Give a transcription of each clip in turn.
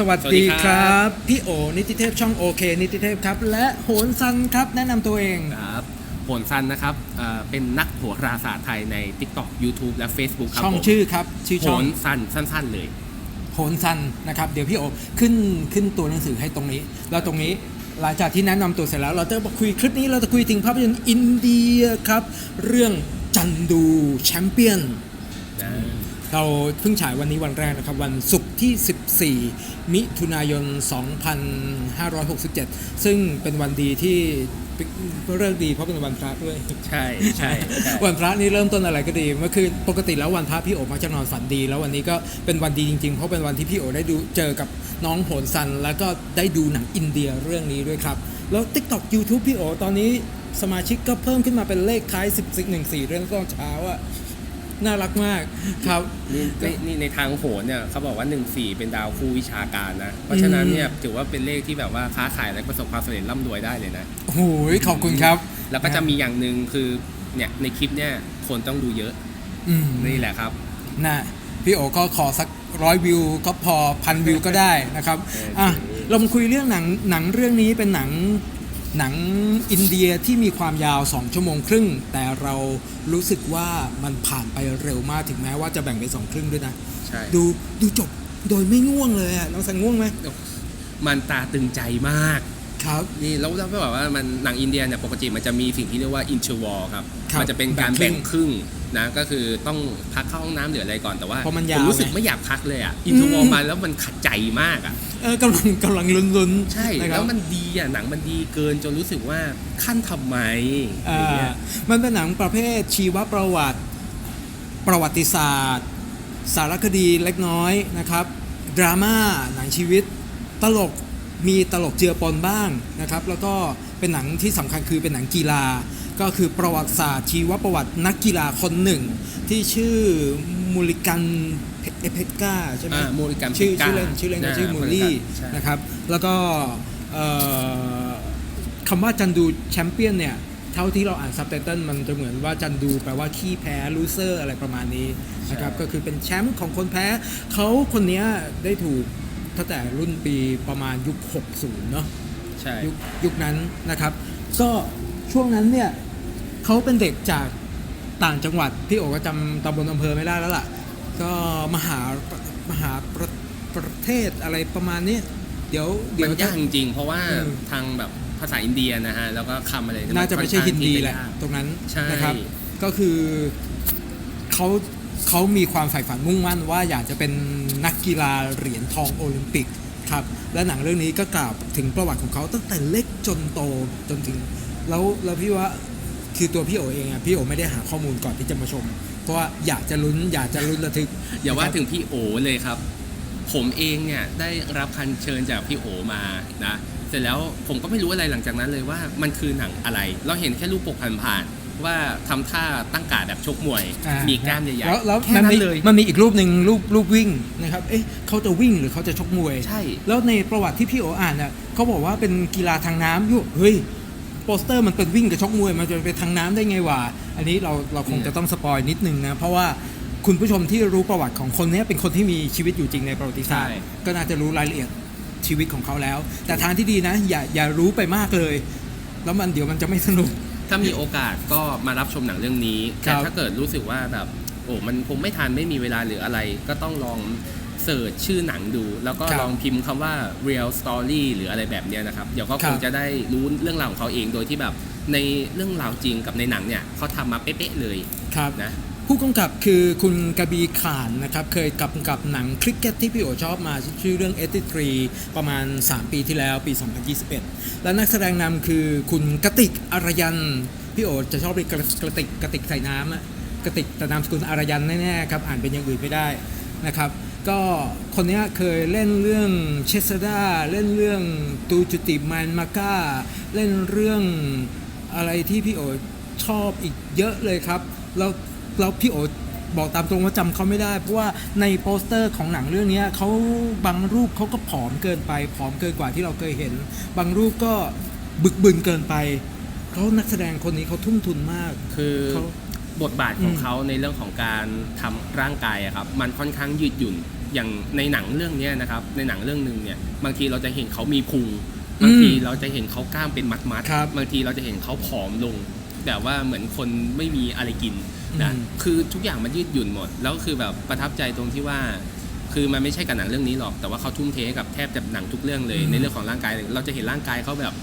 สวัสดีครับ พี่โอนิติเทพช่องโอเคนิติเทพครับ และโหนซันครับแนะนำตัวเองครับโหนซันนะครับเอ่อเป็นนักโหราศาสตร์ไทยใน TikTok YouTube และ Facebook ครับช่องผมชื่อครับชื่อโหช่องนซันสั้น ๆ เลยโหนซันนะครับเดี๋ยวพี่โอขึ้นขึ้นตัวหนังสือให้ตรงนี้ แล้วตรงนี้หลังจากที่แนะนำตัวเสร็จแล้วเราจะมาคุยคลิปนี้เราจะคุยถึงภาพยนตร์อินเดียครับ เรื่องจันดูแชมเปี้ยน เราเพิ่งฉายวันนี้วันแรกนะครับ วันศุกร์ที่ 14 มิถุนายน 2567 ซึ่งเป็นวันดีที่เป็นเรื่องดีเพราะเป็นวันพระด้วยใช่ใช่ใช่วันพระนี่เริ่มต้นอะไรก็ดีเมื่อคืนปกติแล้ววันพระพี่โอมักจะนอนฝันดี แล้ววันนี้ก็เป็นวันดีจริงๆ เพราะเป็นวันที่พี่โอได้ดูเจอกับน้องโหนซัน แล้วก็ได้ดูหนังอินเดียเรื่องนี้ด้วยครับ แล้ว TikTok YouTube พี่โอตอนนี้สมาชิกก็เพิ่มขึ้นมาเป็นเลขท้าย 10 1 4 เรื่องตอนเช้าอะ น่ารักมากครับนี่นี่นี่ในทางโหนเนี่ยเขาบอกว่า 1 4 เป็นดาวคู่วิชาการนะ เพราะฉะนั้นเนี่ยถือว่าเป็นเลขที่แบบว่าค้าขายและประสบความสำเร็จร่ำรวยได้เลยนะโอ้โหขอบคุณครับ แล้วก็จะมีอย่างหนึ่งคือเนี่ยในคลิปเนี่ยคนต้องดูเยอะอืมนี่แหละครับนะพี่โอก็ขอสักร้อยวิวก็พอพันวิวก็ได้นะครับเอออะจริงเรามาคุยเรื่องหนังหนังเรื่องนี้เป็นหนัง หนังอินเดียที่มีความยาว 2 ชั่วโมงครึ่ง แต่เรารู้สึกว่ามันผ่านไปเร็วมากถึงแม้ว่าจะแบ่งเป็นสองครึ่งด้วยนะใช่ดูดูจบโดยไม่ง่วงเลยอะน้องสันง่วงไหมมันตาตึงใจมากครับนี่แล้วแล้วแบบว่ามันหนังอินเดียเนี่ยปกติมันจะมีสิ่งที่เรียกว่าอินเ r อร์วอลครับครับมันจะเป็นการแบ่แบ่งงคครึ่รึ่งง นะก็คือต้องพักเข้าห้องน้ำหรืออะไรก่อนแต่ว่าเพราะมันยาวผมรู้สึกไง ไม่อยากพักเลยอะอินเ r อร์วอลมาแล้วมันขัดใจมากอะ เออกำลังกำลังลุ้นๆใช่นะคแล้รับวมันดีอะหนังมันดีเกินจนรู้สึกว่าขั้นทำไมออ่าย่างเงี้ยมันเป็นหนังประเภทชีวประวัติ ประวัติศาสตร์ สารคดีเล็กน้อยนะครับ ดราม่าหนังชีวิต ตลกมีตลกเจือปนบ้างนะครับ แล้วก็เป็นหนังที่สำคัญคือเป็นหนังกีฬา ก็คือประวัติศาสตร์ชีวประวัตินักกีฬาคนหนึ่ง ที่ชื่อมูลิกันเอเพกาใช่ไหมอ่าโมริกันชื่อพิก้าชื่อเล่นชื่อเล่นก็าชื่อมูลลี่ใช่นะครับ แล้วก็เอ่อคำว่าจันดูแชมเปี้ยนเนี่ยเท่าที่เราอ่านซับไตเติลมันจะเหมือนว่าจันดูแปลว่าขี้แพ้ลูเซอร์อะไรประมาณนี้นะครับก็คือเป็นแชมป์ของคนแพ้เขาคนเนี้ยได้ถูกตั้งแต่รุ่นปีประมาณยุค 60 เนาะใช่ยุคยุคนั้นนะครับ ก็ช่วงนั้นเนี่ย เขาเป็นเด็กจากต่างจังหวัดพี่โอก็จำตำบลอำเภอไม่ได้แล้วล่ะ ก็มหามหาประประเทศอะไรประมาณนี้ เดี๋ยวเดี๋มัยวนยากจริงๆ เพราะว่าเออทางแบบภาษาอินเดียนะฮะ แล้วก็คำอะไรเยน่าจะไม่ใช่ค่อฮินข้างดีที่จแหละยากตรงนั้นใช่นะครับ ก็คือเขาเขามีความใฝ่ฝันมุ่งมั่นว่าอยากจะเป็นนักกีฬาเหรียญทองโอลิมปิกครับ และหนังเรื่องนี้ก็กล่าวถึงประวัติของเขาตั้งแต่เล็กจนโตจนถึง แล้วแล้วพี่ว่า คือตัวพี่โอเองอะพี่โอไม่ได้หาข้อมูลก่อนที่จะมาชม เพราะว่าอยากจะลุ้นอยากจะลุ้นระทึกอย่าว่านะครับถึงพี่โอเลยครับ ผมเองเนี่ยได้รับคันเชิญจากพี่โอมานะเสร็จแล้วผมก็ไม่รู้อะไรหลังจากนั้นเลยว่ามันคือหนังอะไร เราเห็นแค่รูปปกผ่านๆว่าทำท่าตั้งการดแบบชกมวยอ่ามีกล้ามใหญ่แล้วแล้วๆแค่มันนั้มีนเลยมันมีอีกรูปหนึ่งรูปรูปวิ่งนะครับเอ๊ะเขาจะวิ่งหรือเขาจะชกมวยใช่ แล้วในประวัติที่พี่โออ่านน่ะเขาบอกว่าเป็นกีฬาทางน้ำอยู่เฮ้ย โปสเตอร์มันเป็นวิ่งกับชกมวยมันจะไปทางน้ำได้ไงวะอันนี้เราเราคงจะต้องสปอยนิดนึงนะเพราะว่าคุณผู้ชมที่รู้ประวัติของคนเนี้ยเป็นคนที่มีชีวิตอยู่จริงในประวัติศาสตร์ใช่ก็น่าจะรู้รายละเอียดชีวิตของเขาแล้ว แต่ทางที่ดีนะ อย่าอย่ารู้ไปมากเลย แล้วมันเดี๋ยวมันจะไม่สนุก ถ้ามีโอกาสก็มารับชมหนังเรื่องนี้ครัแต่บถ้าเกิดรู้สึกว่าแบบโอ้มันคงไม่ทันไม่มีเวลาหรืออะไร ก็ต้องลอง เสิร์ชชื่อหนังดู แล้วก็ครับลองพิมพ์คำว่า real story หรืออะไรแบบเนี้ยนะครับ เดี๋ยวก็ครัคบงจะได้รู้เรื่องราวของเขาเองโดยที่แบบในเรื่องราวจริงกับในหนังเนี่ยเขาทำมาเป๊ะๆเลยครับนะผู้กำกับคือคุณกบีขานนะครับ เคยกำกับหนังคริกเก็ตที่พี่โอชอบมาชื่อเรื่อง83ประมาณ 3 ปีที่แล้วปี 2021 และนักแสดงนำคือคุณกติกอารยัน พี่โอจะชอบเรียกกระกระติกกระติกใส่น้ำอะกระติกแต่นามสกุลอารยันแน่ๆครับ อ่านเป็นอย่างอื่นไม่ได้นะครับ ก็คนเนี้ยเคยเล่นเรื่องเชสดาเล่นเรื่องตูจุติมานมาก้า เล่นเรื่องอะไรที่พี่โอชอบอีกเยอะเลยครับ แล้วแล้วพี่โอบอกตามตรงว่าจำเขาไม่ได้ เพราะว่าในโปสเตอร์ของหนังเรื่องเนี้ยเขาบางรูปเขาก็ผอมเกินไป ผอมเกินกว่าที่เราเคยเห็น บางรูปก็บึกบึนเกินไปเขานักแสดงคนนี้เขาทุ่มทุนมาก คือเขา บทบาทของอืมเขาในเรื่องของการทำร่างกายอะครับ มันค่อนข้างยืดหยุ่นอย่างในหนังเรื่องเนี้ยนะครับ ในหนังเรื่องหนึ่งเนี่ย บางทีเราจะเห็นเขามีพุงบางทีเราจะเห็นเขากล้ามเป็นมัดมัดๆครับบางทีเราจะเห็นเขาผอมลง แบบว่าเหมือนคนไม่มีอะไรกินนะอืมคือทุกอย่างมันยืดหยุ่นหมด แล้วคือแบบประทับใจตรงที่ว่า คือมันไม่ใช่กับหนังเรื่องนี้หรอก แต่ว่าเขาทุ่มเทให้กับแทบจะหนังทุกเรื่องเลย ในเรื่องของร่างกาย เราจะเห็นร่างกายเขาแบบ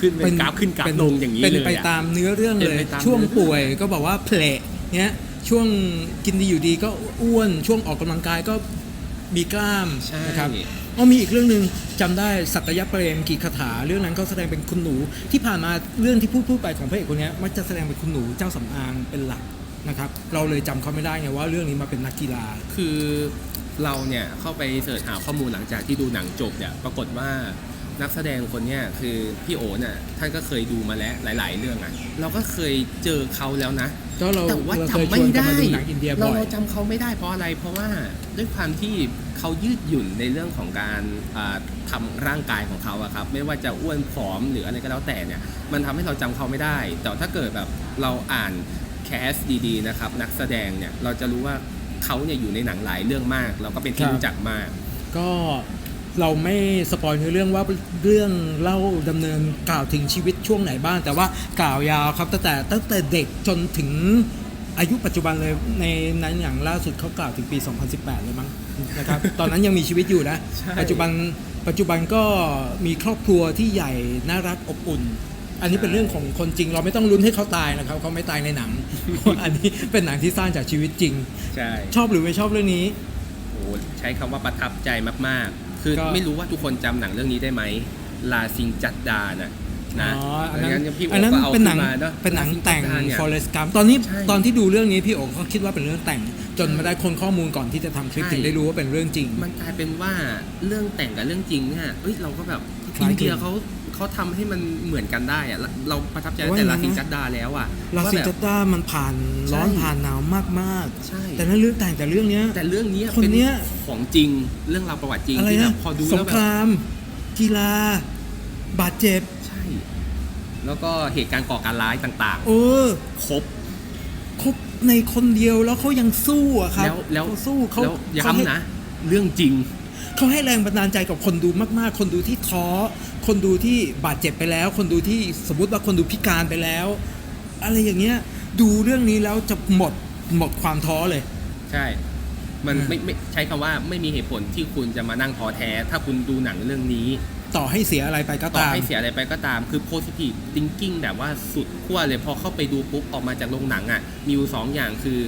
ขึ้นเป็นกราฟขึ้นกราฟเป็นลงอย่างนี้เป็นเลยไปอะตามเนื้อเรื่องเป็เลนยไปตามช่วงเนื้อป่วยก็บอกว่าเพลทเนี้ยช่วงกินดีอยู่ดีก็อ้วนช่วงออกกำลังกายก็มีกล้ามใช่นะครับก็มีอีกเรื่องหนึ่งจำได้สัตยเปรมกีคาถาเรื่องนั้นเขาแสดงเป็นคุณหนู ที่ผ่านมาเรื่องที่พูดพูดไปของพระเอกคนเนี้ยมักจะแสดงเป็นคุณหนูเจ้าสำอางเป็นหลักนะครับ เราเลยจำเขาไม่ได้ไงว่าเรื่องนี้มาเป็นนักกีฬาคือเราเนี่ยเข้าไปเสิร์ชหาข้อมูลหลังจากที่ดูหนังจบเนี่ยปรากฏว่า นักแสดงคนเนี้ยคือพี่โอเนี่ยท่านก็เคยดูมาแล้วหลาย ๆ เรื่องอะเราก็เคยเจอเขาแล้วนะก็เราแต่ว่าเราจำเคยชไม่วนกันได้มาดูหนังอินเดียเราบ่อยเราจำเขาไม่ได้เพราะอะไร เพราะว่าด้วยความที่เขายืดหยุ่นในเรื่องของการอ่าทำาร่างกายของเขาอะครับ ไม่ว่าจะอ้วนผอมหรืออะไรก็แล้วแต่เนี่ย มันทำให้เราจำเขาไม่ได้ แต่ถ้าเกิดแบบเราอ่านแคสดีๆนะครับ นักแสดงเนี่ยเราจะรู้ว่าเขาเนี่ยอยู่ในหนังหลายเรื่องมาก เราก็เป็นที่ครับรู้จักมาก ก็ เราไม่สปอยในอเรื่องว่าเรื่องเล่าดำเนินกล่าวถึงชีวิตช่วงไหนบ้าง แต่ว่ากล่าวยาวครับตั้งแต่ตั้งแต่เด็กจนถึงอายุปัจจุบันเลยในนั้นอย่างล่าสุดเขากล่าวถึงปี 2018 เลยมั้งนะครับตอนนั้นยังมีชีวิตอยู่นะใช่ปัจจุบันปัจจุบันก็มีครอบครัวที่ใหญ่น่ารักอบอุ่น อันนี้เป็นเรื่องของคนจริง เราไม่ต้องลุ้นให้เขาตายนะครับเขาไม่ตายในหนัง อันนี้เป็นหนังที่สร้างจากชีวิตจริงใช่ชอบหรือไม่ชอบเรื่องนี้โอ้ใช้คำว่าประทับใจมากๆ คือก็ ไม่รู้ว่าทุกคนจำหนังเรื่องนี้ได้ไหมลาซิงจัดดานะนะ อ๋ออันดันั้งนนั้นพี่โออันนั้นก็เอาเป็นหนังขึ้นมาเนอะเป็นหนังลาซิแต่งจัดดาเนี่ย Forest Gump ตอนนี้ใช่ตอนที่ดูเรื่องนี้พี่โอก็คิดว่าเป็นเรื่องแต่ง จนมาได้คนข้อมูลก่อนที่จะทำคลิปใช่ ถึงได้รู้ว่าเป็นเรื่องจริง มันกลายเป็นว่าเรื่องแต่งกับเรื่องจริงเนี่ยเอ้ยเราก็แบบคล้ายอินเดียคลึงเขา เขาทำให้มันเหมือนกันได้อะเราเราประทับใจว่าแต่อย่างนั้ลานนะซิงจัดดาแล้วอะลาว่าซิแบบจัตตามันผ่านร้อนใช่ผ่านหนาวมากใช่ๆแต่นั้นเรื่องแต่งแต่เรื่องเนี้ย แต่เรื่องนี้คนเป็นเนี้ยของจริงเรื่องราวประวัติจริงอะไรที่แบนะบพอดูสแล้งวแบคบราม กีฬา บาดเจ็บใช่ แล้วก็เหตุการณ์ก่อการร้ายต่างเออๆครบครบในคนเดียวแล้วเขายังสู้อะครับแล้วแล้วเขาสู้เขาแล้วเขาให้ย้ำนะ เรื่องจริง เขาให้แรงบันดาลใจกับคนดูมากๆ คนดูที่ท้อ คนดูที่บาดเจ็บไปแล้ว คนดูที่สมมติว่าคนดูพิการไปแล้ว อะไรอย่างเงี้ย ดูเรื่องนี้แล้วจะหมดหมดความท้อเลย ใช่ มันอืมไม่ไม่ใช้คำว่าไม่มีเหตุผลที่คุณจะมานั่งท้อแท้ ถ้าคุณดูหนังเรื่องนี้ ต่อให้เสียอะไรไปก็ต่อตามให้เสียอะไรไปก็ตาม คือ positive thinking แบบว่าสุดขั้วเลย พอเข้าไปดูปุ๊บออกมาจากโรงหนังอะ มีอยู่สองอย่างคือ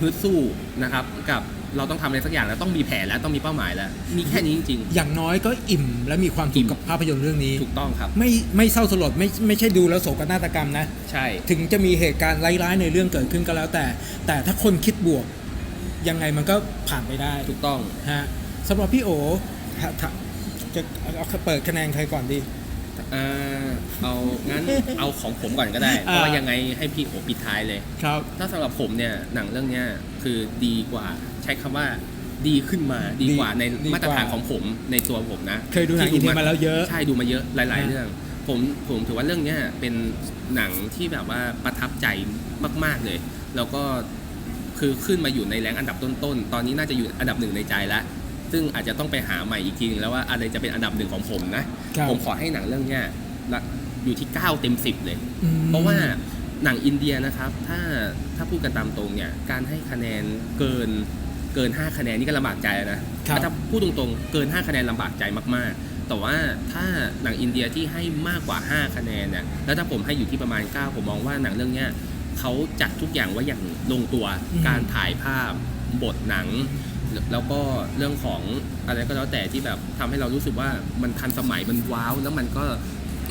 ฮึดสู้นะครับกับ เราต้องทำอะไรสักอย่างแล้วต้องมีแผนแล้วต้องมีเป้าหมายแล้ว มีแค่นี้จริง อย่างน้อยก็อิ่มและมีความอิ่สุขม กับภาพยนตร์เรื่องนี้ ๆ ถูกต้องครับ ไม่ไม่เศร้าสลดไม่ไม่ใช่ดูแล้วโศกนาฏกรรมนะ ใช่ ถึงจะมีเหตุการณ์ร้ายๆในเรื่องเกิดขึ้นก็แล้วแต่ แต่ถ้าคนคิดบวก ยังไงมันก็ผ่านไปได้ถูกต้อง ฮะสำหรับพี่โอถ้าถ้าจะเอาเปิดคะแนนใครก่อนดีเอ่อเอางั้นเอาของผมก่อนก็ได้ เพราะว่ายังไงให้พี่โอปิดท้ายเลย ครับ ถ้าสำหรับผมเนี่ยหนังเรื่องเนี้ยคือดีกว่าใช้คำว่าดีขึ้นมาดีกว่าในดีกว่า มาตรฐานของผมในตัวผมนะเคยดูหนังอินเดียมาแล้วเยอะ ใช่ดูมาเยอะหลายๆนะเรื่อง ผมผมถือว่าเรื่องเนี้ยเป็นหนังที่แบบว่าประทับใจมาก ๆเลย แล้วก็คือขึ้นมาอยู่ในแรงอันดับต้นๆตอนนี้น่าจะอยู่อันดับหนึ่งในใจแล้ว ซึ่งอาจจะต้องไปหาใหม่อีกทีนึงแล้วว่าอะไรจะเป็นอันดับหนึ่งของผมนะ ครับผมขอให้หนังเรื่องเนี้ยละอยู่ที่ 9 เต็ม 10 เลย อืม เพราะว่าหนังอินเดียนะครับ ถ้าถ้าพูดกันตามตรงเนี่ย การให้คะแนนเกินเกิน 5 คะแนนนี่ก็ลำบากใจนะครับ ถ้าพูดตรงๆ เกิน 5 คะแนนลำบากใจมากๆ แต่ว่าถ้าหนังอินเดียที่ให้มากกว่า 5 คะแนนเนี่ยแล้วถ้าผมให้อยู่ที่ประมาณ 9 ผมมองว่าหนังเรื่องเนี้ยเขาจัดทุกอย่างไว้อย่างลงตัว อืม การถ่ายภาพ บทหนัง แล้วก็เรื่องของอะไรก็แล้วแต่ที่แบบทำให้เรารู้สึกว่ามันทันสมัยมันว้าว แล้วมันก็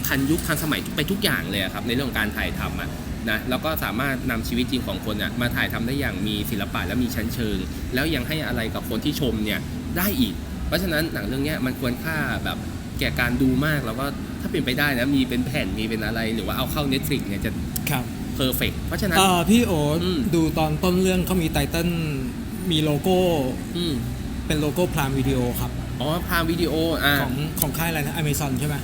ทันยุคทันสมัยไปทุกอย่างเลยอะครับในเรื่องของการถ่ายทำอะนะแล้วก็สามารถนำชีวิตจริงของคนอะมาถ่ายทำได้อย่างมีศิลปะและมีชั้นเชิง แล้วยังให้อะไรกับคนที่ชมเนี่ยได้อีก เพราะฉะนั้นหนังเรื่องเนี้ยมันควรค่าแบบแก่การดูมากแล้วก็ถ้าเป็นไปได้นะมีเป็นแผ่นมีเป็นอะไร หรือว่าเอาเข้า Netflix เนี่ยจะครับเพอร์เฟกเพราะฉะนั้นเอ่อพี่โออืมดูตอนต้นเรื่องเขามีไตเติ้ล มีโลโก้อืมเป็นโลโก้พรามวิดีโอครับ อ๋อพรามวิดีโออ่าของของค่ายอะไรนะอเมซอนใช่ไหม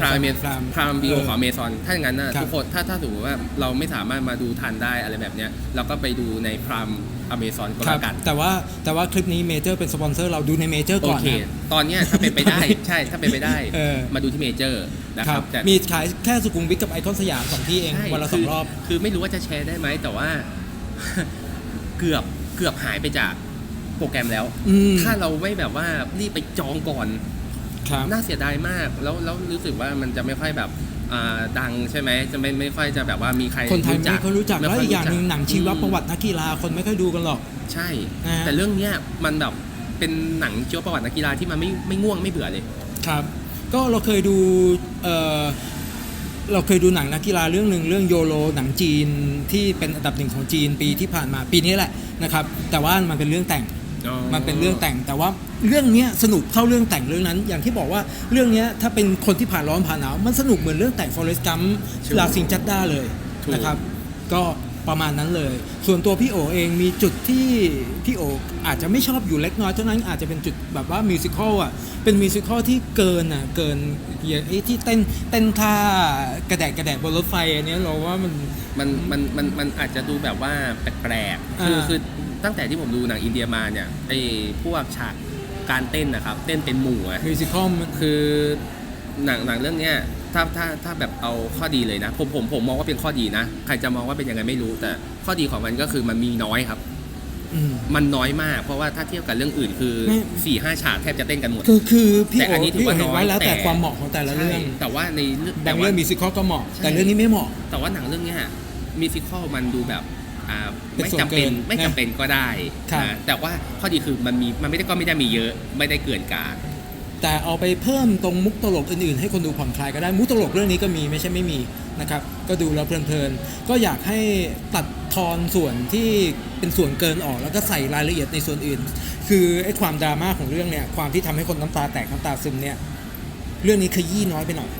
พรามเมพรามพรามวิดีโอเออของอเมซอนถ้าอย่างนั้นนะครับทุกคนถ้าถ้าสมมติว่าเราไม่สามารถมาดูทันได้อะไรแบบเนี้ยเราก็ไปดูในพรามอเมซอนก็ครัแล้บวกันแต่ว่าแต่ว่าคลิปนี้เมเจอร์เป็นสปอนเซอร์เราดูในเมเจอร์โอก่อนเคนะตอนเนี้ยถ้าเป็นไปได้ใช่ถ้าเป็นไปได้เออมาดูที่เมเจอร์นะคครัรับบแต่มีขายแค่สุขุมวิทกับไอคอนสยามสองที่เองใช่วันละสคืองรอบ คือไม่รู้ว่าจะแชร์ได้ไหมแต่ว่าเกือบ เกือบหายไปจากโปรแกรมแล้ว อืม ถ้าเราไม่แบบว่ารีบไปจองก่อน ครับ น่าเสียดายมาก แล้วแล้วรู้สึกว่ามันจะไม่ค่อยแบบอ่าดังใช่ไหมจะไม่ไม่ค่อยจะแบบว่ามีใครคนไทยไม่ค่อยรู้จักไม่แล้วค่อีกอย่างหนึ่งหนังชีวประวัอืมตินักกีฬาคนไม่ค่อยดูกันหรอก ใช่นะฮะแต่เรื่องเนี้ยมันแบบเป็นหนังชีวประวัตินักกีฬาที่มันไม่ไม่ง่วงไม่เบื่อเลย ครับ ก็เราเคยดูเออ เราเคยดูหนังนักกีฬาเรื่องหนึ่งเรื่องโยโรหนังจีนที่เป็นอันดับหนึ่งของจีนปีที่ผ่านมาปีนี้แหละนะครับแต่ว่ามันเป็นเรื่องแต่งมันเป็นเรื่องแต่งแต่ว่าเรื่องเนี้ยสนุกเท่าเรื่องแต่งเรื่องนั้น อย่างที่บอกว่าเรื่องเนี้ยถ้าเป็นคนที่ผ่านร้อนผ่านหนาวมันสนุกเหมือนเรื่องแต่ง Forest Gump ถูกลาซิงจัดด้าเลยถูกนะครับ ก็ ประมาณนั้นเลย ส่วนตัวพี่โอเองมีจุดที่พี่โออาจจะไม่ชอบอยู่เล็กน้อยเท่านั้นอาจจะเป็นจุดแบบว่ามิวสิควลอะเป็นมิวสิควลที่เกินอะเกินอย่างไอ้ที่เต้นเต้นท่ากระแดกกระแดกบนรถไฟอันเนี้ยเราว่ามันมันมันมันมันอาจจะดูแบบว่าแปลกๆคืออ่าคือตั้งแต่ที่ผมดูหนังอินเดียมาเนี่ยไอ้พวกฉากการเต้นนะครับ เต้นเป็นหมู่อะมิวสิควลมันคือหนังหนังเรื่องเนี้ย ถ้าถ้าถ้าแบบเอาข้อดีเลยนะ ผมผมผมมองว่าเป็นข้อดีนะ ใครจะมองว่าเป็นยังไงไม่รู้ แต่ข้อดีของมันก็คือมันมีน้อยครับอืมมันน้อยมาก เพราะว่าถ้าเทียบกับเรื่องอื่นคือไม่สี่ห้าฉากแทบจะเต้นกันหมด คือคือพี่แต่โออันนี้ถือพี่โอว่าเห็นไว้น้อยแล้วแต่แต่ความเหมาะของแต่ละเรื่องใช่แต่ว่าในเรื่องบาแต่งว่าเรื่องมิวสิควลก็เหมาะใช่แต่เรื่องนี้ไม่เหมาะ แต่ว่าหนังเรื่องเนี้ยมิวสิควลมันดูแบบอ่าเป็นไม่ส่วนจำเป็นเกินไม่จำเป็นก็ได้ครับนะแต่ว่าข้อดีคือมันมีมันไม่ได้ก็ไม่ได้มีเยอะไม่ได้เกินกาด แต่เอาไปเพิ่มตรงมุกตลกอื่นๆ ให้คนดูผ่อนคลายก็ได้มุกตลกเรื่องนี้ก็มีไม่ใช่ไม่มีนะครับก็ดูแล้วเพลินๆก็อยากให้ตัดทอนส่วนที่เป็นส่วนเกินออก แล้วก็ใส่รายละเอียดในส่วนอื่น คือไอ้ความดราม่าของเรื่องเนี่ยความที่ทำให้คนน้ำตาแตกน้ำตาซึมเนี่ยเรื่องนี้ขยี้น้อยไปหน่อย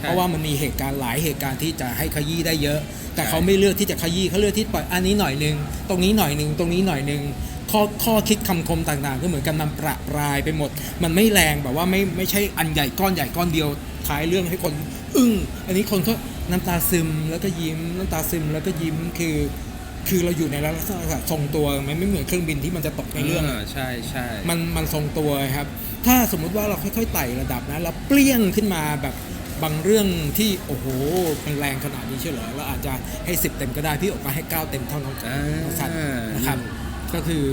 เพราะว่ามันมีเหตุการณ์หลายเหตุการณ์ที่จะให้ขยี้ได้เยอะ แต่ใช่เขาไม่เลือกที่จะขยี้เขาเลือกที่ปล่อยอันนี้หน่อยหนึงตรงนี้หน่อยหนึงตรงนี้หน่อยหนึง ข้อข้อคิดคำคมต่างๆ ก็เหมือนกันมันประปรายไปหมด มันไม่แรงแบบว่าไม่ไม่ใช่อันใหญ่ก้อนใหญ่ก้อนเดียวท้ายเรื่องให้คน อึ้งอันนี้คนก็น้ำตาซึมแล้วก็ยิ้มน้ำตาซึมแล้วก็ยิ้มคือ คือเราอยู่ในลักษณะทรงตัวมันไม่เหมือนเครื่องบินที่มันจะตกในเรื่องาใช่ใช่มันมันทรงตัวครับ ถ้าสมมุติว่าเราค่อยๆไต่ระดับนะแล้วเปรี้ยงขึ้นมาแบบบางเรื่องที่โอ้โหมันแรงขนาดนี้เชียวเหรอเราอาจจะให้สิบเต็มก็ได้พี่อกก็ให้เก้าเต็มเท่าน้องอ่าน้องสัตว์นะครับ ก็คือ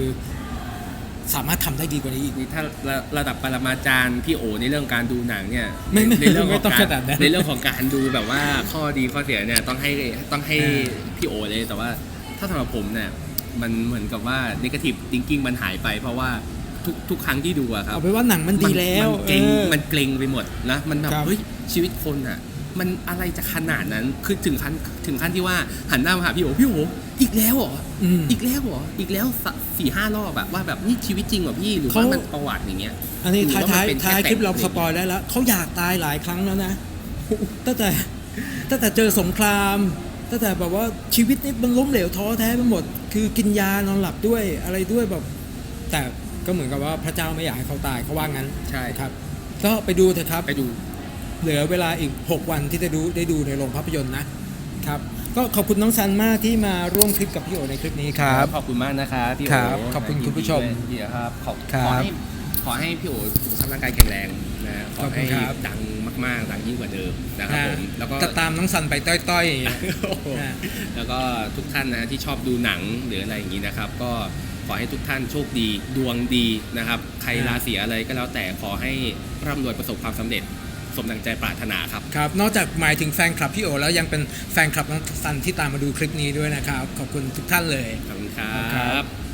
สามารถทำได้ดีกว่านี้อีกนี่ถ้าระระดับปรมาจารย์พี่โอในเรื่องการดูหนังเนี่ยไม่ไม่ในเรื่องขไม่องต้องการขนาดนั้นในเรื่องของการดูแบบว่าข้อดีข้อเสียเนี่ยต้องให้ต้องให้เออพี่โอเลยแต่ว่าถ้าสำหรับผมเนี่ยมันเหมือนกับว่า negative thinking มันหายไปเพราะว่าทุกทุกครั้งที่ดูอะครับเอาไปนว่าหนังมันดีแล้วมันเกรงเออมันเกรงไปหมดนะมันแบบครับเฮ้ยชีวิตคนอะ มันอะไรจะขนาดนั้นคือถึงขั้นถึงขั้นที่ว่าหันหน้ามาหาพี่โอพี่โออีกแล้วเหรออืมอีกแล้วเหรออีกแล้วสสี่ห้ารอบแบบว่าแบบนี่ชีวิตจริงเหรอพี่หรือว่าเขามัมันประวัติอย่างเงี้ยอันนี้หรือท้ายว่ามัท้ายนเป็นแค่ท้ายคลิปแต่งเราสปอยได้แล้วเขาอยากตายหลายครั้งแล้วนะตั้งแต่ตั้งแต่เจอสงครามตั้งแต่แบบว่าชีวิตนี่มันล้มเหลวท้อแท้ไปหมด คือกินยานอนหลับด้วยอะไรด้วยแบบ แต่ก็เหมือนกับว่าพระเจ้าไม่อยากให้เขาตายเขาว่างั้นใช่ครับ ก็ไปดูเถอะครับไปดู เหลือเวลาอีก 6 วันที่จะดูได้ดูในโรงภาพยนตร์นะครับก็ขอบคุณน้องซันมากที่มาร่วมคลิปกับพี่โอในคลิปนี้ครับ ขอบคุณมากนะครับพี่โอครับขอบคุณคุณผู้ชมยินดีครับขอครับ ขอให้ขอให้พี่โอสุขภาพร่างกายแข็งแรงนะขอขอบคุให้ณครับ ดังมากๆดังยิ่งกว่าเดิมนะครับผมแล้วก็ จะตามน้องซันไปต้อยๆอย่างเงี้ยอ่าแล้วก็ทุกท่านนะที่ชอบดูหนังหรืออะไรอย่างนี้นะครับ ก็ขอให้ทุกท่านโชคดีดวงดีนะครับ ใครอ่าราศีอะไรก็แล้วแต่ขอให้ร่ำรวยประสบความสำเร็จ สมดังใจปรารถนาครับ ครับ นอกจากหมายถึงแฟนคลับพี่โอ แล้วยังเป็นแฟนคลับน้องซันที่ตามมาดูคลิปนี้ด้วยนะครับ ขอบคุณทุกท่านเลย ขอบคุณครัครับบ